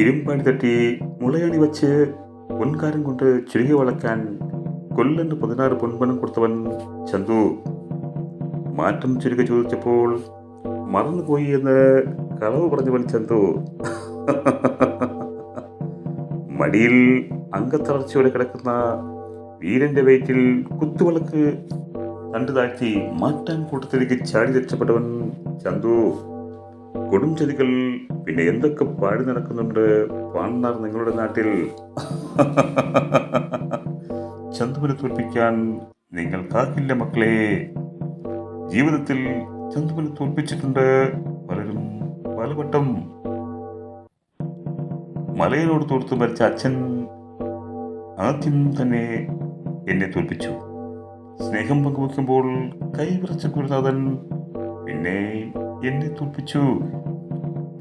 ഇരുമ്പാടി തട്ടി മുളയണി വച്ച് പൊൻകാരം കൊണ്ട് ചുരുങ്ങി വളക്കാൻ കൊല്ലന് പതിനാറ് പൊൻപണം കൊടുത്തവൻ ചന്തു. മാറ്റം ചുരുക്കി ചോദിച്ചപ്പോൾ മറന്നുപോയി എന്ന് കളവ് പറഞ്ഞവൻ ചന്തു. മടിയിൽ അംഗത്തളർച്ചയോടെ കിടക്കുന്ന വീരന്റെ വയറ്റിൽ കുത്തുവിളക്ക് തണ്ടു താഴ്ത്തി മാറ്റാൻ കൂട്ടത്തിലേക്ക് ചാടി രക്ഷപ്പെട്ടവൻ ചന്തു. കൊടും ചെടികൾ പിന്നെ എന്തൊക്കെ പാടി നടക്കുന്നുണ്ട്? പാണ്ടാർ നിങ്ങളുടെ നാട്ടിൽ. ചന്തുവിനെ തോൽപ്പിക്കാൻ നിങ്ങൾക്കാകില്ല മക്കളെ. ജീവിതത്തിൽ ചന്തുവിനെ തോൽപ്പിച്ചിട്ടുണ്ട് പലരും പലവട്ടം. മലയിലോട് തോർത്ത് മരിച്ച അച്ഛൻ ആദ്യം തന്നെ എന്നെ തോൽപ്പിച്ചു. സ്നേഹം പങ്കുവെക്കുമ്പോൾ കൈവിറച്ച ഗുരുനാഥൻ പിന്നെ എന്നെ തോൽപ്പിച്ചു.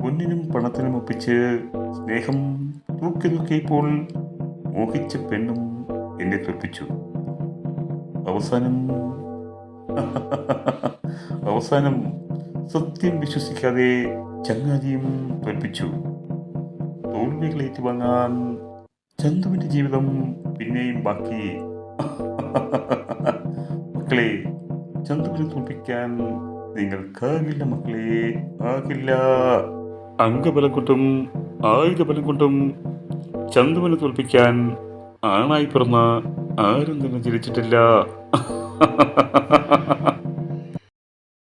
പൊന്നിനും പണത്തിനും ഒപ്പിച്ച് സ്നേഹം തൂക്കി നോക്കിയപ്പോൾ മോഹിച്ച പെണ്ണും എന്നെ തോൽപ്പിച്ചു. അവസാനം അവസാനം സത്യം വിശ്വസിക്കാതെ ചങ്ങാതിയും തോൽപ്പിച്ചു. തോൽവികൾ ഏറ്റുവാങ്ങാൻ ചന്തുവിന്റെ ജീവിതം പിന്നെയും ബാക്കി. മക്കളെ ചന്തുവിനെ തോൽപ്പിക്കാൻ നിങ്ങൾക്കാകില്ല മക്കളെ ആകില്ല അംഗബലം കൊണ്ടും ആയുധബലം കൊണ്ടും ചന്തുവിനെ തോൽപ്പിക്കാൻ ആണായി പിറന്ന ആരും തന്നെ ജനിച്ചിട്ടില്ല.